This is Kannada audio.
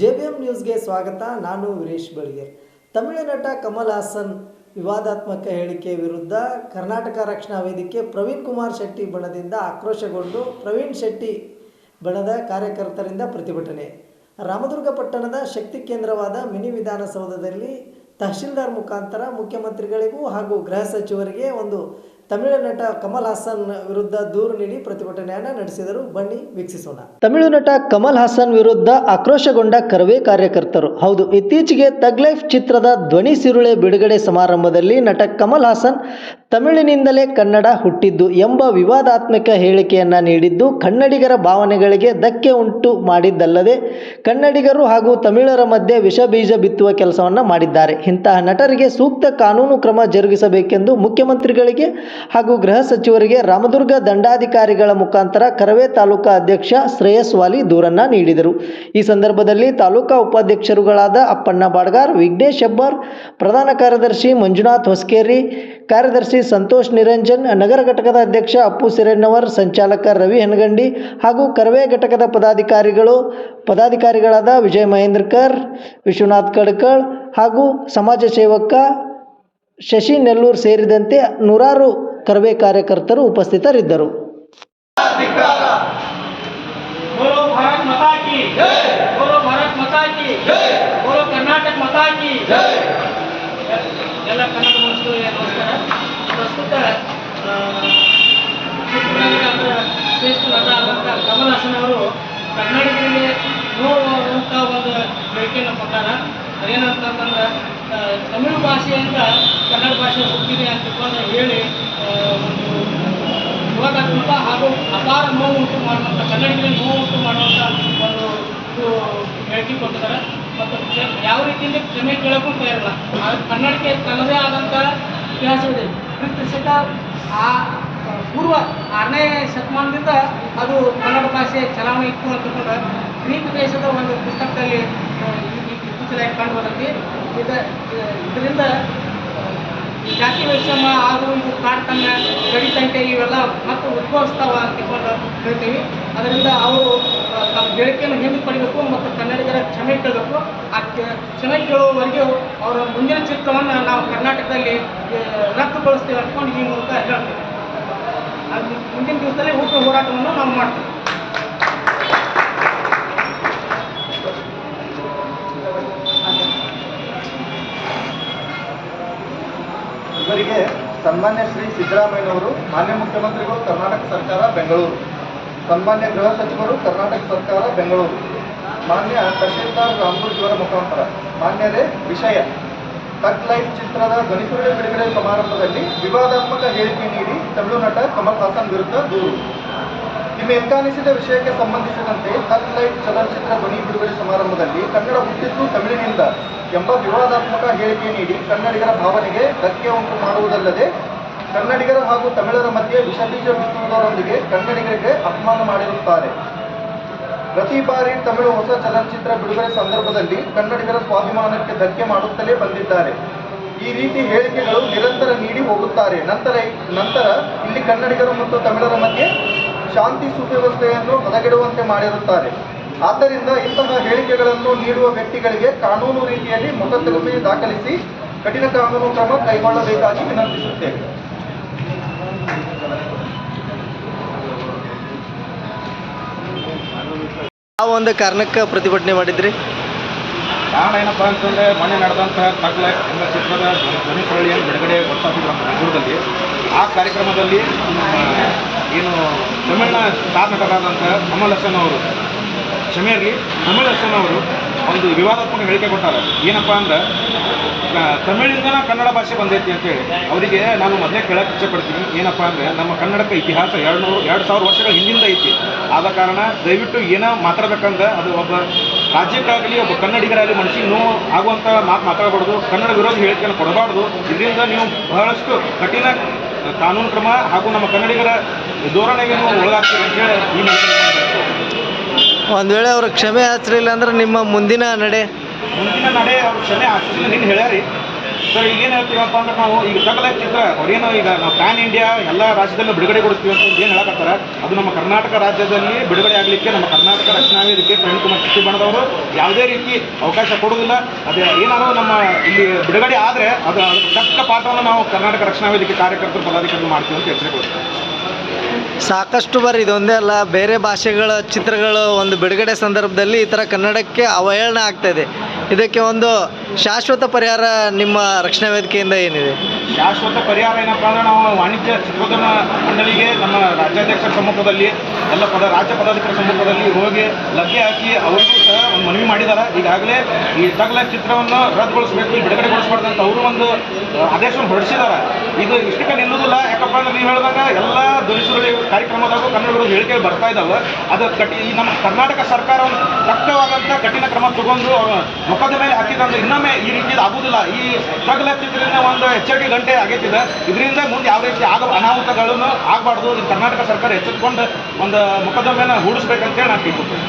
ಜೆ ಬಿ ಎಂ ನ್ಯೂಸ್ಗೆ ಸ್ವಾಗತ. ನಾನು ವೀರೇಶ್ ಬಳಿಗೆ ತಮಿಳು ನಟ ಕಮಲ್ ಹಾಸನ್ ವಿವಾದಾತ್ಮಕ ಹೇಳಿಕೆ ವಿರುದ್ಧ ಕರ್ನಾಟಕ ರಕ್ಷಣಾ ವೇದಿಕೆ ಪ್ರವೀಣ್ ಕುಮಾರ್ ಶೆಟ್ಟಿ ಬಣದಿಂದ ಆಕ್ರೋಶಗೊಂಡು ಪ್ರವೀಣ್ ಶೆಟ್ಟಿ ಬಣದ ಕಾರ್ಯಕರ್ತರಿಂದ ಪ್ರತಿಭಟನೆ. ರಾಮದುರ್ಗ ಪಟ್ಟಣದ ಶಕ್ತಿ ಕೇಂದ್ರವಾದ ಮಿನಿ ವಿಧಾನಸೌಧದಲ್ಲಿ ತಹಶೀಲ್ದಾರ್ ಮುಖಾಂತರ ಮುಖ್ಯಮಂತ್ರಿಗಳಿಗೂ ಹಾಗೂ ಗೃಹ ಸಚಿವರಿಗೆ ಒಂದು ತಮಿಳು ನಟ ಕಮಲ್ ಹಾಸನ್ ವಿರುದ್ಧ ದೂರು ನೀಡಿ ಪ್ರತಿಭಟನೆಯನ್ನು ನಡೆಸಿದರು. ಬನ್ನಿ ವೀಕ್ಷಿಸೋಣ. ತಮಿಳು ನಟ ಕಮಲ್ ಹಾಸನ್ ವಿರುದ್ಧ ಆಕ್ರೋಶಗೊಂಡ ಕರವೇ ಕಾರ್ಯಕರ್ತರು. ಹೌದು, ಇತ್ತೀಚೆಗೆ ತಗ್ ಲೈಫ್ ಚಿತ್ರದ ಧ್ವನಿ ಸಿರುಳೆ ಬಿಡುಗಡೆ ಸಮಾರಂಭದಲ್ಲಿ ನಟ ಕಮಲ್ ಹಾಸನ್ ತಮಿಳಿನಿಂದಲೇ ಕನ್ನಡ ಹುಟ್ಟಿದ್ದು ಎಂಬ ವಿವಾದಾತ್ಮಕ ಹೇಳಿಕೆಯನ್ನು ನೀಡಿದ್ದು ಕನ್ನಡಿಗರ ಭಾವನೆಗಳಿಗೆ ಧಕ್ಕೆ ಉಂಟು ಮಾಡಿದ್ದಲ್ಲದೆ ಕನ್ನಡಿಗರು ಹಾಗೂ ತಮಿಳರ ಮಧ್ಯೆ ವಿಷ ಬೀಜ ಬಿತ್ತುವ ಕೆಲಸವನ್ನು ಮಾಡಿದ್ದಾರೆ. ಇಂತಹ ನಟರಿಗೆ ಸೂಕ್ತ ಕಾನೂನು ಕ್ರಮ ಜರುಗಿಸಬೇಕೆಂದು ಮುಖ್ಯಮಂತ್ರಿಗಳಿಗೆ ಹಾಗೂ ಗೃಹ ಸಚಿವರಿಗೆ ರಾಮದುರ್ಗ ದಂಡಾಧಿಕಾರಿಗಳ ಮುಖಾಂತರ ಕರವೇ ತಾಲೂಕಾ ಅಧ್ಯಕ್ಷ ಶ್ರೇಯಸ್ ವಾಲಿ ದೂರನ್ನ ನೀಡಿದರು. ಈ ಸಂದರ್ಭದಲ್ಲಿ ತಾಲೂಕಾ ಉಪಾಧ್ಯಕ್ಷರುಗಳಾದ ಅಪ್ಪಣ್ಣ ಬಾಡ್ಗಾರ್ ವಿಘ್ನೇಶ್ ಹೆಬ್ಬಾರ್, ಪ್ರಧಾನ ಕಾರ್ಯದರ್ಶಿ ಮಂಜುನಾಥ್ ಹೊಸ್ಕೇರಿ ಕಾರ್ಯದರ್ಶಿ ಸಂತೋಷ್ ನಿರಂಜನ್, ನಗರ ಘಟಕದ ಅಧ್ಯಕ್ಷ ಅಪ್ಪು ಸಿರಣ್ಣವರ್, ಸಂಚಾಲಕ ರವಿ ಹೆನಗಂಡಿ ಹಾಗೂ ಕರವೇ ಘಟಕದ ಪದಾಧಿಕಾರಿಗಳು, ಪದಾಧಿಕಾರಿಗಳಾದ ವಿಜಯ್ ಮಹೇಂದ್ರಕರ್, ವಿಶ್ವನಾಥ್ ಕಡ್ಕಳ್ ಹಾಗೂ ಸಮಾಜ ಸೇವಕ ಶಶಿ ನೆಲ್ಲೂರ್ ಸೇರಿದಂತೆ ನೂರಾರು ಕರವೇ ಕಾರ್ಯಕರ್ತರು ಉಪಸ್ಥಿತರಿದ್ದರು. ಎಲ್ಲ ಕನ್ನಡ ಪ್ರಸ್ತುತ ಶ್ರೇಷ್ಠ ನಟ ಆದಂಥ ಕಮಲ್ ಅವರು ನೋಡುವಂಥ ಒಂದು ಹೇಳಿಕೆಯನ್ನು ಕೊಟ್ಟಾರ. ಏನಂತಂದ್ರೆ ತಮಿಳು ಭಾಷೆಯಿಂದ ಕನ್ನಡ ಭಾಷೆ ಹುಟ್ಟಿದೆ ಅಂತ ಹೇಳಿ ಒಂದು ಹಾಗೂ ಅಪಾರ ನೋವು ಉಂಟು ಮಾಡುವಂಥ ಕನ್ನಡಿಗರಿಗೆ ನೋವು ಉಂಟು ಮಾಡುವಂಥ ಒಂದು ಹೇಳಿಕೆ ಮತ್ತು ಯಾವ ರೀತಿಯಿಂದ ಕ್ಷಮೆ ಕೇಳೋಕ್ಕೂ ತಯಾರಿಲ್ಲ. ಕನ್ನಡಕ್ಕೆ ತನ್ನದೇ ಆದಂಥ ಇತಿಹಾಸವಿದೆ. ಕ್ರಿಸ್ತಶಕ ಆ ಪೂರ್ವ ಆರನೇ ಶತಮಾನದಿಂದ ಅದು ಕನ್ನಡ ಭಾಷೆ ಚಲಾವಣೆ ಇತ್ತು ಅಂತಕೊಂಡು ಗ್ರೀಕ್ ದೇಶದ ಒಂದು ಪುಸ್ತಕದಲ್ಲಿ ಇತ್ತೀಚೆಗೆ ಕಂಡು ಬರುತ್ತೆ ಇದ ಇದರಿಂದ ಜಾತಿ ವೈಷಮ್ಯ ಆದ ಒಂದು ತಾರತಮ್ಯ ಗಡಿ ಸಂಖ್ಯೆ ಇವೆಲ್ಲ ಮತ್ತು ಉದ್ಭವಿಸ್ತಾವ ಅಂತ ಹೇಳ್ತೀವಿ ಅದರಿಂದ ಅವರು ತಮ್ಮ ಹೇಳಿಕೆಯನ್ನು ಹಿಂದೆ ಪಡಿಬೇಕು ಮತ್ತು ಕನ್ನಡಿಗರ ಕ್ಷಮೆ ಕೇಳಬೇಕು. ಆ ಕ್ಷ- ಕ್ಷಮೆ ಕೇಳುವವರೆಗೆ ಅವರ ಮುಂದಿನ ಚಿತ್ರವನ್ನು ನಾವು ಕರ್ನಾಟಕದಲ್ಲಿ ರದ್ದುಗೊಳಿಸ್ತೀವಿ ಅಂದ್ಕೊಂಡು ಈ ಮೂಲಕ ಹೇಳ್ತೀವಿ ಅದು ಮುಂದಿನ ದಿವಸದಲ್ಲಿ ಊಟ ಹೋರಾಟವನ್ನು ನಾವು ಮಾಡ್ತೀವಿ. ಇವರಿಗೆ ಸನ್ಮಾನ್ಯ ಶ್ರೀ ಸಿದ್ದರಾಮಯ್ಯನವರು, ಮಾನ್ಯ ಮುಖ್ಯಮಂತ್ರಿಗಳು, ಕರ್ನಾಟಕ ಸರ್ಕಾರ, ಬೆಂಗಳೂರು. ಸನ್ಮಾನ್ಯ ಗೃಹ ಸಚಿವರು ಕರ್ನಾಟಕ ಸರ್ಕಾರ, ಬೆಂಗಳೂರು. ಮಾನ್ಯ ತಹಶೀಲ್ದಾರ್ ರಾಮೂರ್ಜಿಯವರ ಮುಖಾಂತರ. ಮಾನ್ಯರೇ, ವಿಷಯ. ಟಕ್ ಲೈಫ್ ಚಿತ್ರದ ಧ್ವನಿಸುರುಳಿ ಬಿಡುಗಡೆ ಸಮಾರಂಭದಲ್ಲಿ ವಿವಾದಾತ್ಮಕ ಹೇಳಿಕೆ ನೀಡಿ ತಮಿಳು ನಟ ಕಮಲ್ ಹಾಸನ್ ವಿರುದ್ಧ ದೂರು. ನಿಮ್ಮ ನಿಮ್ಮೆಂಕಾನಿಸಿದ ವಿಷಯಕ್ಕೆ ಸಂಬಂಧಿಸಿದಂತೆ ಟಕ್ ಲೈಫ್ ಚಲನಚಿತ್ರ ಧ್ವನಿ ಬಿಡುಗಡೆ ಸಮಾರಂಭದಲ್ಲಿ ಕನ್ನಡ ಹುಟ್ಟಿದ್ದು ತಮಿಳಿನಿಂದ ಎಂಬ ವಿವಾದಾತ್ಮಕ ಹೇಳಿಕೆ ನೀಡಿ ಕನ್ನಡಿಗರ ಭಾವನೆಗೆ ಧಕ್ಕೆ ಉಂಟು ಮಾಡುವುದಲ್ಲದೆ ಕನ್ನಡಿಗರ ಹಾಗೂ ತಮಿಳರ ಮಧ್ಯೆ ವಿಷಬೀಜ ಬಿತ್ತುವುದರೊಂದಿಗೆ ಕನ್ನಡಿಗರಿಗೆ ಅಪಮಾನ ಮಾಡಿರುತ್ತಾರೆ. ಪ್ರತಿ ಬಾರಿ ತಮಿಳು ಹೊಸ ಚಲನಚಿತ್ರ ಬಿಡುಗಡೆ ಸಂದರ್ಭದಲ್ಲಿ ಕನ್ನಡಿಗರ ಸ್ವಾಭಿಮಾನಕ್ಕೆ ಧಕ್ಕೆ ಮಾಡುತ್ತಲೇ ಬಂದಿದ್ದಾರೆ. ಈ ರೀತಿ ಹೇಳಿಕೆಗಳು ನಿರಂತರ ನೀಡಿ ಹೋಗುತ್ತಾರೆ. ನಂತರ ನಂತರ ಇಲ್ಲಿ ಕನ್ನಡಿಗರು ಮತ್ತು ತಮಿಳರ ಮಧ್ಯೆ ಶಾಂತಿ ಸುವ್ಯವಸ್ಥೆಯನ್ನು ಹದಗೆಡುವಂತೆ ಮಾಡಿರುತ್ತಾರೆ. ಆದ್ದರಿಂದ ಇಂತಹ ಹೇಳಿಕೆಗಳನ್ನು ನೀಡುವ ವ್ಯಕ್ತಿಗಳಿಗೆ ಕಾನೂನು ರೀತಿಯಲ್ಲಿ ಮೊಕದ್ದಮೆ ದಾಖಲಿಸಿ ಕಠಿಣ ಕಾನೂನು ಕ್ರಮ ಕೈಗೊಳ್ಳಬೇಕಾಗಿ ವಿನಂತಿಸುತ್ತೇವೆ ಯಾವ ಒಂದು ಕಾರಣಕ್ಕೆ ಪ್ರತಿಭಟನೆ ಮಾಡಿದ್ರಿ? ಕಾರಣ ಏನಪ್ಪ ಅಂತಂದರೆ, ಮೊನ್ನೆ ನಡೆದಂತಹ ತಗ್ಲ ಎಂಬ ಚಿತ್ರದ ಧ್ವನಿ ಸುರುಳಿಯನ್ನು ಬಿಡುಗಡೆ ಗೊತ್ತಾಗಿದ್ರು ನಮ್ಮ ಬೆಂಗಳೂರಲ್ಲಿ ಆ ಕಾರ್ಯಕ್ರಮದಲ್ಲಿ ಏನು ತಮಿಳಿನ ಸ್ಟಾರ್ ನಟರಾದಂಥ ಕಮಲ್ ಹಾಸನ್ ಅವರು ಕ್ಷಮೆ ಇರಲಿ ಕಮಲ್ ಅವರು ಒಂದು ವಿವಾದಾತ್ಮಕ ಹೇಳಿಕೆ ಕೊಟ್ಟಾರೆ. ಏನಪ್ಪ ಅಂದ್ರೆ ತಮಿಳಿಂದನ ಕನ್ನಡ ಭಾಷೆ ಬಂದೈತಿ ಅಂತೇಳಿ ಅವರಿಗೆ ನಾನು ಮೊದಲೇ ಕೇಳಕ್ಕೆ ಇಚ್ಛೆಪಡ್ತೀನಿ. ಏನಪ್ಪ ಅಂದರೆ ನಮ್ಮ ಕನ್ನಡಕ್ಕೆ ಇತಿಹಾಸ ಎರಡು ನೂರು ಎರಡು ಸಾವಿರ ವರ್ಷಗಳ ಹಿಂದಿಂದ ಐತಿ. ಆದ ಕಾರಣ ದಯವಿಟ್ಟು ಏನೋ ಮಾತಾಡ್ಬೇಕಂದ್ರೆ ಅದು ಒಬ್ಬ ರಾಜ್ಯಕ್ಕಾಗಲಿ, ಒಬ್ಬ ಕನ್ನಡಿಗರಾಗಲಿ ಮನಸ್ಸಿಗೆ ನೋವು ಆಗುವಂಥ ಮಾತು ಮಾತಾಡಬಾರ್ದು. ಕನ್ನಡ ವಿರೋಧ ಹೇಳಿಕೆಯನ್ನು ಕೊಡಬಾರ್ದು. ಇದರಿಂದ ನೀವು ಬಹಳಷ್ಟು ಕಠಿಣ ಕಾನೂನು ಕ್ರಮ ಹಾಗೂ ನಮ್ಮ ಕನ್ನಡಿಗರ ಧೋರಣೆಗೆ ನೀವು ಅಂತ ಅಂತೇಳಿ ಈ ಒಂದು ವೇಳೆ ಅವರು ಕ್ಷಮೆ ಆಚರಿಲ್ಲ ಅಂದ್ರೆ ನಿಮ್ಮ ಮುಂದಿನ ನಡೆ ಮುಂದಿನ ನಡೆ ಅವ್ರ ಕ್ಷಮೆ ಆಶಿಸಿಲ್ಲ ನಿನ್ನ ಹೇಳ್ಯಾರಿ. ಸರ್ ಈಗ ಏನು ಹೇಳ್ತೀವಪ್ಪ ಅಂದ್ರೆ ನಾವು ಈಗ ತಗಲ ಚಿತ್ರ ಅವ್ರೇನು ಈಗ ನಾವು ಪ್ಯಾನ್ ಇಂಡಿಯಾ ಎಲ್ಲ ರಾಜ್ಯದಲ್ಲೂ ಕೊಡ್ತೀವಿ ಅಂತ ಏನು ಹೇಳಕತ್ತಾರ ಅದು ನಮ್ಮ ಕರ್ನಾಟಕ ರಾಜ್ಯದಲ್ಲಿ ಬಿಡುಗಡೆ ಆಗಲಿಕ್ಕೆ, ನಮ್ಮ ಕರ್ನಾಟಕ ರಕ್ಷಣಾ ವೇದಿಕೆ ಪ್ರವೀಣ್ ಕುಮಾರ್ ಬಣದವರು ಯಾವುದೇ ರೀತಿ ಅವಕಾಶ ಕೊಡುವುದಿಲ್ಲ. ಅದೇ ಏನಾದರೂ ನಮ್ಮ ಇಲ್ಲಿ ಬಿಡುಗಡೆ ಆದರೆ ಅದು ತಕ್ಕ ಪಾಠವನ್ನು ನಾವು ಕರ್ನಾಟಕ ರಕ್ಷಣಾ ವೇದಿಕೆ ಕಾರ್ಯಕರ್ತರು, ಪದಾಧಿಕಾರಿಗಳು ಮಾಡ್ತೀವಿ ಅಂತ ಎಚ್ಚರಿಕೆ ಸಾಕಷ್ಟು ಬಾರಿ ಇದೊಂದೇ ಅಲ್ಲ, ಬೇರೆ ಭಾಷೆಗಳ ಚಿತ್ರಗಳು ಒಂದು ಬಿಡುಗಡೆ ಸಂದರ್ಭದಲ್ಲಿ ಈ ಥರ ಕನ್ನಡಕ್ಕೆ ಅವಹೇಳನ ಆಗ್ತಾಯಿದೆ ಇದಕ್ಕೆ ಒಂದು ಶಾಶ್ವತ ಪರಿಹಾರ ನಿಮ್ಮ ರಕ್ಷಣಾ ವೇದಿಕೆಯಿಂದ ಏನಿದೆ? ಶಾಶ್ವತ ಪರಿಹಾರ ಏನಪ್ಪ ಅಂದ್ರೆ ನಾವು ವಾಣಿಜ್ಯ ಚಿತ್ರೋದ್ಯಮ ಮಂಡಳಿಗೆ ನಮ್ಮ ರಾಜ್ಯಾಧ್ಯಕ್ಷರ ಸಮ್ಮುಖದಲ್ಲಿ ಎಲ್ಲ ಪದ, ರಾಜ್ಯ ಪದಾಧಿಕಾರಿ ಸಮ್ಮುಖದಲ್ಲಿ ಹೋಗಿ ಲಗ್ಗೆ ಹಾಕಿ ಅವರಿಗೂ ಸಹ ಒಂದು ಮನವಿ ಮಾಡಿದ್ದಾರೆ ಈಗಾಗಲೇ ಈ ತಗಲ ಚಿತ್ರವನ್ನು ರದ್ದುಗೊಳಿಸಬೇಕು ಬಿಡುಗಡೆಗೊಳಿಸಬಾರ್ದು ಅಂತ ಅವರು ಒಂದು ಆದೇಶವನ್ನು ಹೊರಡಿಸಿದ್ದಾರೆ ಇದು ಇಷ್ಟಕ್ಕೆ ನಿಲ್ಲುವುದಿಲ್ಲ ಯಾಕಪ್ಪ ಅಂದ್ರೆ ನೀವು ಹೇಳಿದಾಗ ಎಲ್ಲ ಧ್ವನಿಸುರುಳಿ ಕಾರ್ಯಕ್ರಮದಾಗೂ ಕನ್ನಡ ವಿರೋಧ ಹೇಳಿಕೆ ಬರ್ತಾ ಇದ್ದಾವೆ. ಅದು ಕಟ್ಟಿ ಈ ನಮ್ಮ ಕರ್ನಾಟಕ ಸರ್ಕಾರ ಒಂದು ತಕ್ಕವಾದಂಥ ಕಠಿಣ ಕ್ರಮ ತಗೊಂಡು ಮುಖದ ಮೇಲೆ ಹಾಕಿದ್ರೆ ಇನ್ನೊಮ್ಮೆ ಈ ರೀತಿ ಆಗುವುದಿಲ್ಲ. ಈ ತಗಲ ಚಿತ್ರದಿಂದ ಒಂದು ಎಚ್ಚರಿಕೆ ಗಂಟೆ ಆಗೈತಿದೆ. ಇದರಿಂದ ಮುಂದೆ ಯಾವ ರೀತಿ ಆಗ ಅನಾಹುತಗಳನ್ನು ಆಗಬಾರ್ದು. ಕರ್ನಾಟಕ ಸರ್ಕಾರ ಎಚ್ಚೆತ್ಕೊಂಡು ಒಂದು ಮುಖದ ಮೇಲೆ ಹೂಡಿಸ್ಬೇಕಂತೇಳಿ ನಾನು ಕೇಳ್ಕೊತೀನಿ.